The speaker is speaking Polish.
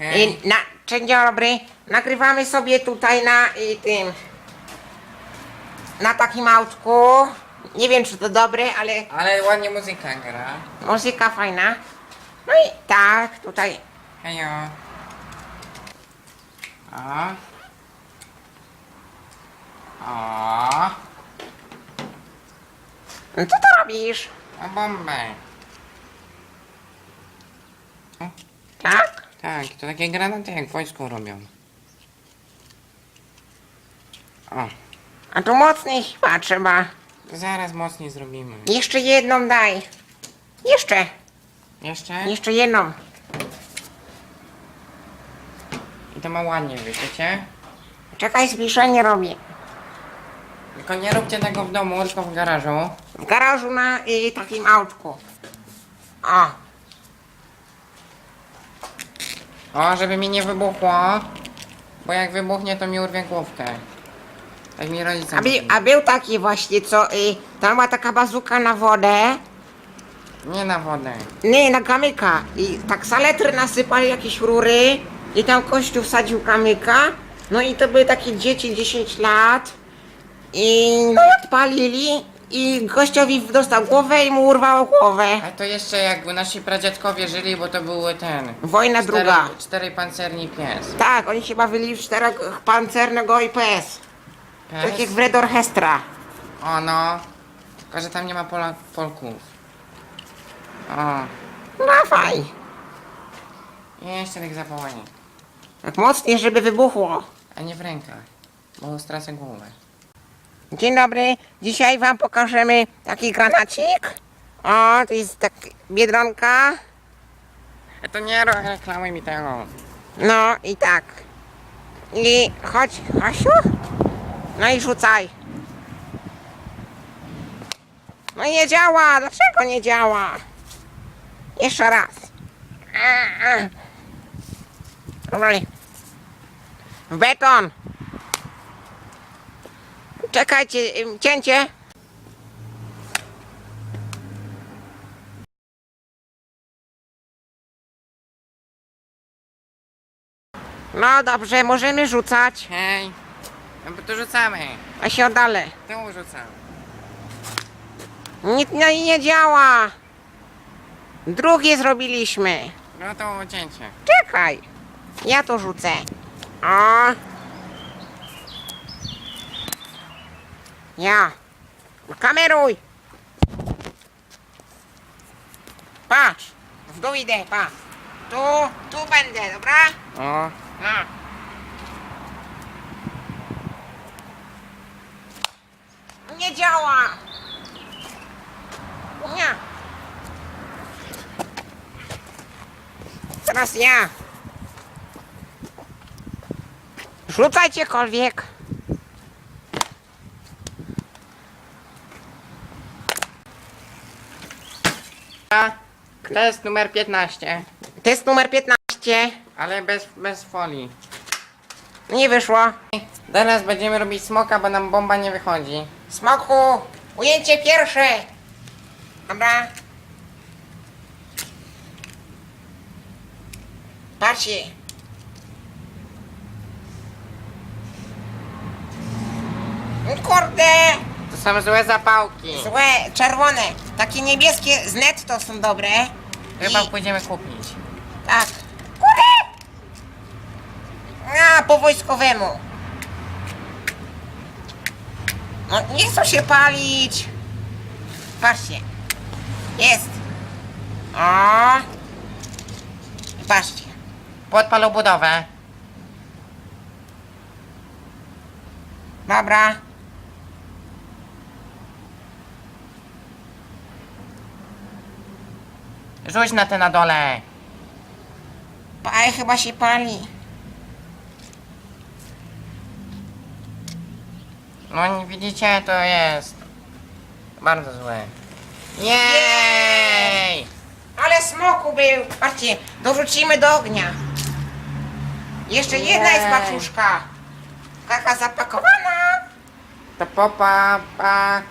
Y, na, dzień dobry. Nagrywamy sobie tutaj na y, tym. Na takim autku. Nie wiem czy to dobre, ale Ale ładnie muzyka gra. muzyka fajna. No i tak, tutaj. Hejo. O. O. No Co to robisz? O bombę. Tak? Tak, to takie granaty jak wojsku robią. O, A tu mocniej chyba trzeba. zaraz mocniej zrobimy. Jeszcze jedną daj. Jeszcze. Jeszcze? Jeszcze jedną. I to ma ładnie wiecie? Czekaj, zbliżenie robię. Tylko nie róbcie tego w domu, tylko w garażu. W garażu na y, takim autku. O. O, żeby mi nie wybuchło. Bo jak wybuchnie, to mi urwie główkę. Tak mi rodzice A, mówili. a był taki właśnie, co y, tam była taka bazuka na wodę. Nie na wodę. Nie, na kamyka. I tak saletry nasypali jakieś rury. I tam kościół wsadził kamyka. No i to były takie dzieci 10 lat. I no i odpalili. I gościowi dostał głowę i mu urwało głowę. A to jeszcze jak nasi pradziadkowie żyli, bo to były ten... Wojna cztery, druga. Cztery pancerni pies. Tak, oni się bawili w czterech pancernego IPS. Tak jak Pies? w Red Orchestra. O no. Tylko, że tam nie ma Pola Polków. O. Dawaj. I jeszcze tak zawołanie. Tak mocniej, żeby wybuchło. A nie w rękach. Bo stracę głowę. Dzień dobry. Dzisiaj wam pokażemy taki granacik. O, to jest tak biedronka. A to nie reklamuj mi tego. No i tak. I chodź, Hasiu. No i rzucaj. No nie działa. Dlaczego nie działa? Jeszcze raz. A, a. Powoli. W beton. Czekajcie, cięcie. No dobrze, możemy rzucać. Hej. No bo to rzucamy. A się oddalę. Tu rzucam. Nic no i nie działa. Drugie zrobiliśmy. No to cięcie. Czekaj. Ja to rzucę. O. Ja. Kameruj. Patrz. W dół idę, patrz. Tu, tu będę, dobra? O. No. Nie działa. Nie. Teraz ja. Rzucaj gdziekolwiek. A, Test numer 15. Test numer 15. Ale bez, bez folii. Nie wyszło. Teraz będziemy robić smoka, bo nam bomba nie wychodzi. Smoku, ujęcie pierwsze. Dobra. Patrzcie. No Kurde, są złe zapałki. złe, czerwone. Takie niebieskie z netto są dobre. Chyba I, pójdziemy kupić. tak. Kurde. A, po wojskowemu. No, nie chcą się palić. Patrzcie. Jest. O. I Patrzcie. Podpalą budowę. Dobra. Rzuć na te na dole. Paj chyba się pali. No nie widzicie, to jest bardzo złe. Jej! Ale smoku był. Patrzcie, dorzucimy do ognia. Jeszcze jedna jest Jej. paczuszka. Taka zapakowana. To popa, pa,